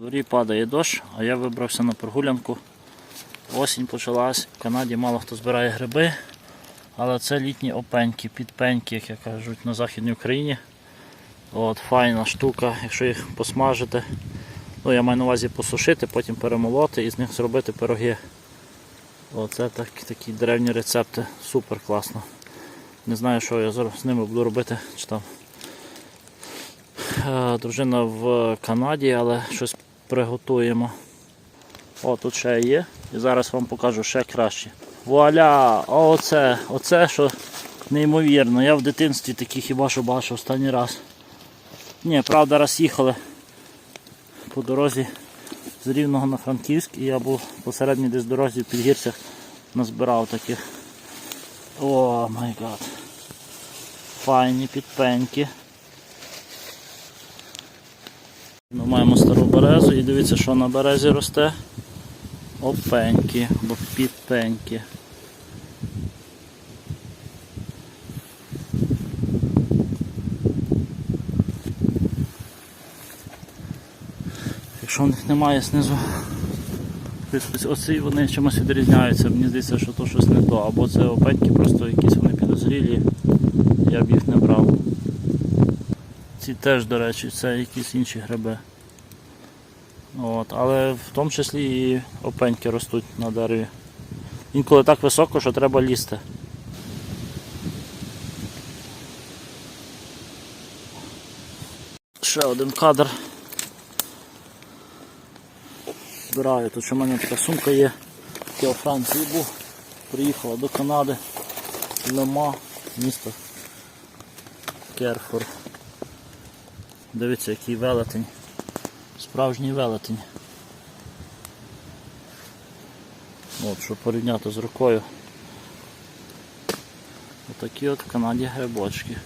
Дворі падає дощ, а я вибрався на прогулянку. Осінь почалась, в Канаді мало хто збирає гриби, але це літні опеньки, підпеньки, як кажуть на Західній Україні. От, файна штука, якщо їх посмажити. Ну, я маю на увазі посушити, потім перемолоти і з них зробити пироги. Оце так, такі древні рецепти, супер класно. Не знаю, що я зараз з ними буду робити. Чи там е, дружина в Канаді, але щось приготуємо. О, тут ще є. І зараз вам покажу ще краще. Вуаля! Оце, оце що неймовірно. Я в дитинстві такі хіба що бачив останній раз. Ні, правда, раз їхали по дорозі з Рівного на Франківськ і я був посередній десь дорозі в підгірцях назбирав таких. О май гад. Файні підпеньки. Ми маємо стару березу і дивіться, що на березі росте. Опеньки або підпеньки. Якщо в них немає знизу оці вони чимось відрізняються. Мені здається, що то щось не то. Або це опеньки просто якісь вони підозрілі. Я б їх не брав. Ці теж, до речі, це якісь інші гриби. От, але в тому числі і опеньки ростуть на дереві. Інколи так високо, що треба лізти. Ще один кадр. Збираю, тут в мене така сумка є. Я у Франції був, приїхала до Канади, Лема, місто Керфур. Дивіться, який велетень. Справжній велетень. От, щоб порівняти з рукою. Отакі от в Канаді грибочки.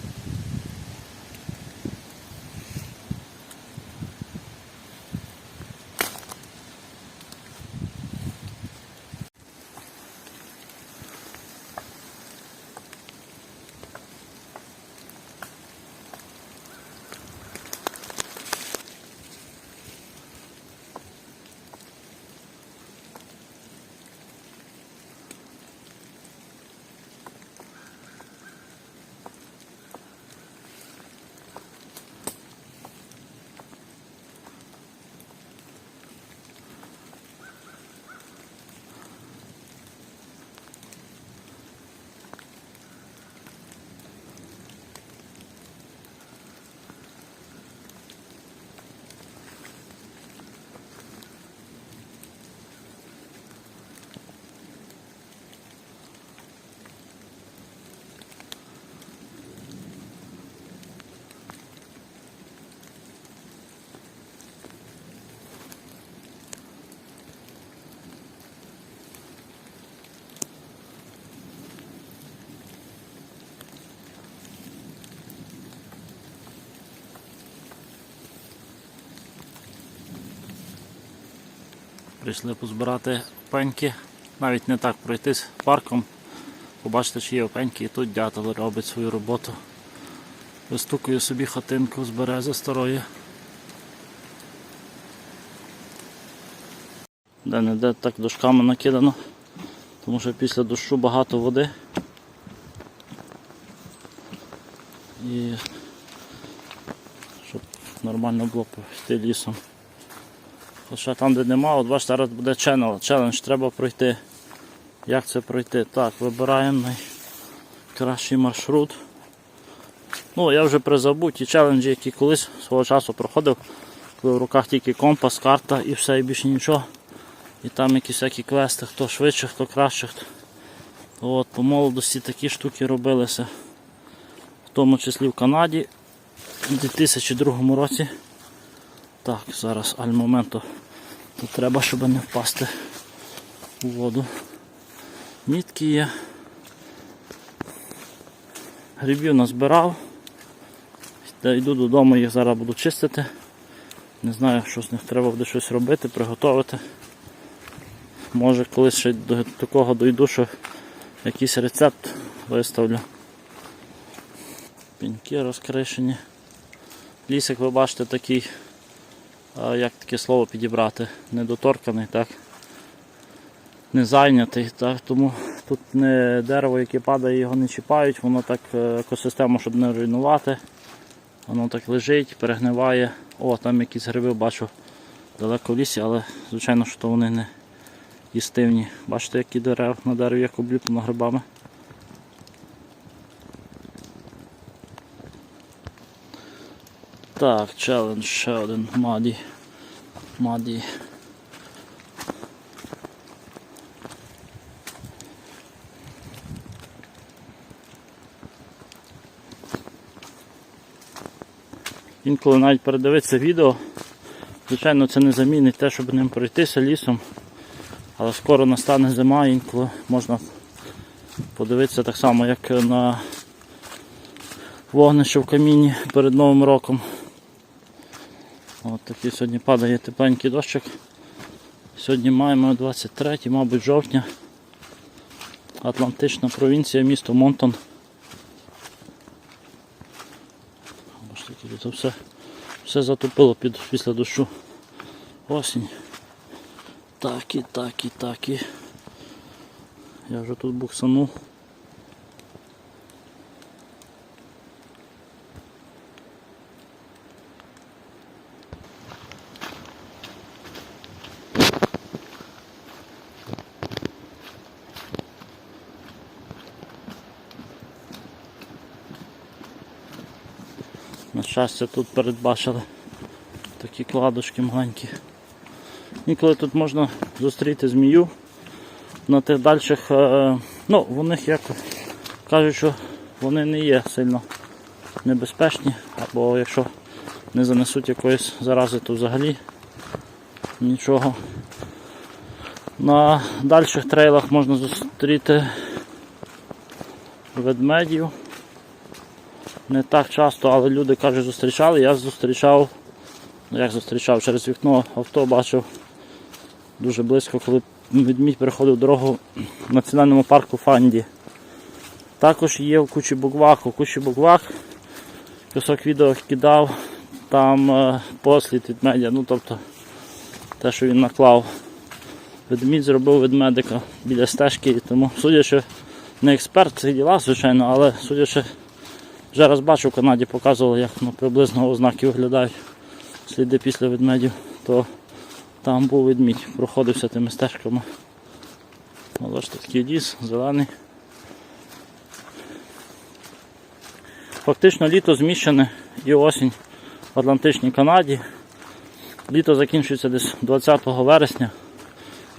Прийшли позбирати пеньки, навіть не так пройтись парком, побачити, чи є опеньки, і тут дятел робить свою роботу. Вистукую собі хатинку з берези старої. Де не де так дошками накидано, тому що після дощу багато води. І щоб нормально було піти лісом. Хоча там, де нема, от бачите, зараз буде channel, челендж, треба пройти. Як це пройти? Так, вибираємо найкращий маршрут. Ну, я вже призабув ті челенджі, які колись свого часу проходив, коли в руках тільки компас, карта і все, і більше нічого. І там якісь всякі квести, хто швидше, хто краще. От, по молодості такі штуки робилися. В тому числі в Канаді у 2002 році. Так, зараз аль моменту. Тут треба, щоб не впасти у воду. Мітки є. Грибів назбирав. Йду додому, їх зараз буду чистити. Не знаю, що з них треба буде щось робити, приготувати. Може колись ще до такого дойду, що якийсь рецепт виставлю. Піньки розкришені. Ліс, як ви бачите, такий як таке слово підібрати, недоторканий, так? Не зайнятий, так? тому тут не дерево, яке падає, його не чіпають, воно так е, екосистему, щоб не руйнувати. Воно так лежить, перегниває. О, там якісь гриби бачу далеко в лісі, але звичайно, що вони не їстивні. Бачите, які дерев на дереві як обліплено грибами. Так, челендж ще один Маді. Маді. Інколи навіть передивитися відео. Звичайно, це не замінить те, щоб ним пройтися лісом. Але скоро настане зима, інколи можна подивитися так само, як на вогнище в каміні перед Новим роком. От такий сьогодні падає тепленький дощик. Сьогодні маємо 23, мабуть, жовтня. Атлантична провінція, місто Монтон. Бачите, тут все, все затопило під, після дощу. Осінь. Так і так і так і. Я вже тут буксанув. На щастя, тут передбачили такі кладочки маленькі. Інколи тут можна зустріти змію на тих дальших, е, ну, в них як кажуть, що вони не є сильно небезпечні, або якщо не занесуть якоїсь зарази, то взагалі нічого. На дальших трейлах можна зустріти ведмедів. Не так часто, але люди кажуть, зустрічали. Я зустрічав, ну як зустрічав, через вікно авто бачив дуже близько, коли ведмідь переходив дорогу в національному парку Фанді. Також є в кучі буквах, у кучі буквах кусок відео кидав, там е, послід від медіа, ну тобто те, що він наклав. Ведмідь зробив ведмедика біля стежки, тому, судячи, не експерт в цих ділах, звичайно, але судячи, вже раз бачу в Канаді, показували, як ну, приблизно ознаки виглядають сліди після ведмедів, то там був ведмідь, проходився тими стежками. Ну, бачите, такий ліс, зелений. Фактично літо зміщене і осінь в Атлантичній Канаді. Літо закінчується десь 20 вересня,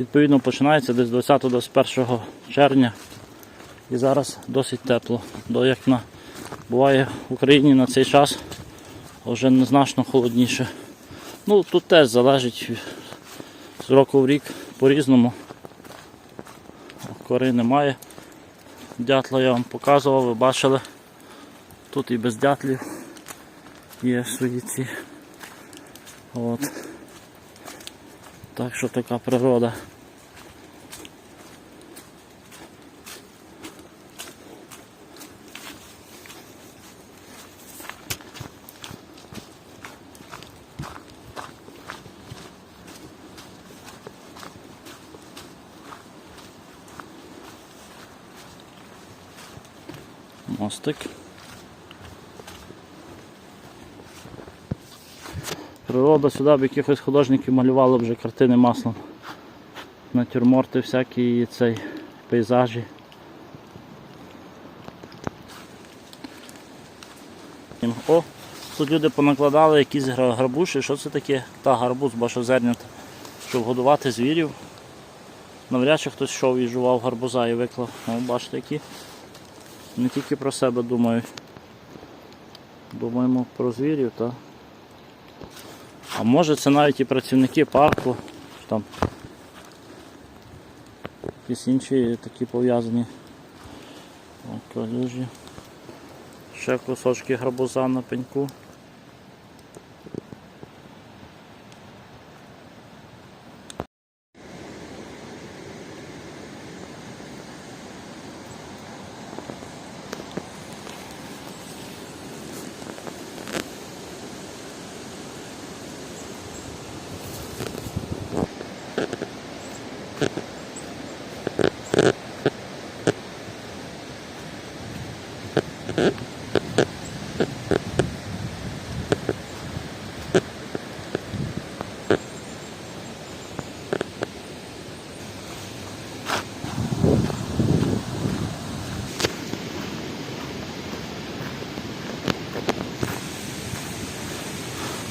відповідно починається десь 20-21 червня. І зараз досить тепло. До як на буває в Україні на цей час вже незначно холодніше. Ну тут теж залежить з року в рік по-різному. Кори немає. Дятла я вам показував, ви бачили. Тут і без дятлів є свої ці. От. Так що така природа. Мостик. Природа сюди б якихось художників малювали вже картини маслом. Натюрморти всякі і цей пейзажі. О, тут люди понакладали якісь гарбуші. Що це таке? Та гарбуз башозернята, щоб годувати звірів. Навряд чи хтось йшов і жував гарбуза і виклав. О, бачите які. Не тільки про себе думають. Думаємо про звірів, та. А може це навіть і працівники парку, там якісь інші такі пов'язані. Калюжі. Ще кусочки гарбуза на пеньку.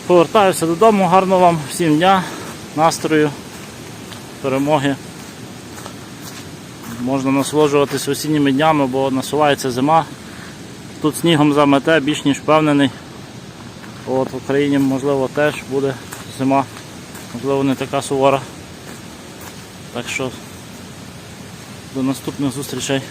Повертаюся додому, гарного вам всім дня, настрою, перемоги. Можна насолоджуватися осінніми днями, бо насувається зима. Тут снігом замете, більш ніж впевнений. От в Україні можливо теж буде зима, можливо не така сувора. Так що до наступних зустрічей.